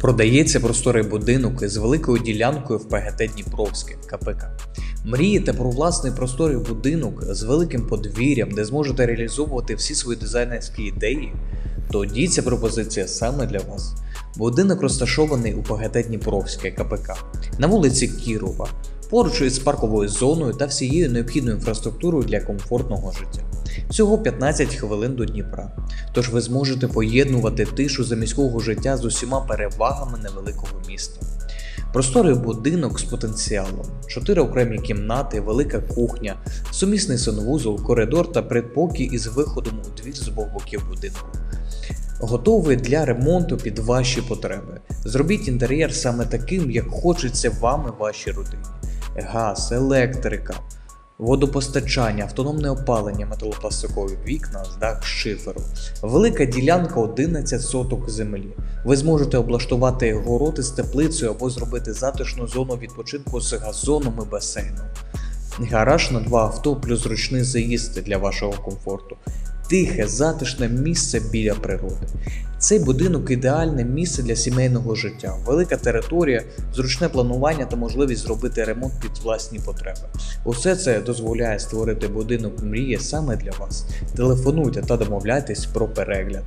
Продається просторий будинок із великою ділянкою в ПГТ Дніпровське КПК. Мрієте про власний просторий будинок з великим подвір'ям, де зможете реалізовувати всі свої дизайнерські ідеї? Тоді ця пропозиція саме для вас. Будинок розташований у ПГТ Дніпровське КПК на вулиці Кірова, поруч із парковою зоною та всією необхідною інфраструктурою для комфортного життя. Всього 15 хвилин до Дніпра. Тож ви зможете поєднувати тишу заміського життя з усіма перевагами невеликого міста. Просторий будинок з потенціалом, чотири окремі кімнати, велика кухня, сумісний санвузол, коридор та предпокій із виходом у двір з обох боків будинку. Готовий для ремонту під ваші потреби. Зробіть інтер'єр саме таким, як хочеться вам і вашій родині. Газ, електрика, водопостачання, автономне опалення, металопластикові вікна, з дах шиферу. Велика ділянка 11 соток землі. Ви зможете облаштувати город із теплицею або зробити затишну зону відпочинку з газоном і басейном. Гараж на два авто плюс зручний заїзд для вашого комфорту. Тихе, затишне місце біля природи. Цей будинок ідеальне місце для сімейного життя, велика територія, зручне планування та можливість зробити ремонт під власні потреби. Усе це дозволяє створити будинок мрії саме для вас. Телефонуйте та домовляйтесь про перегляд.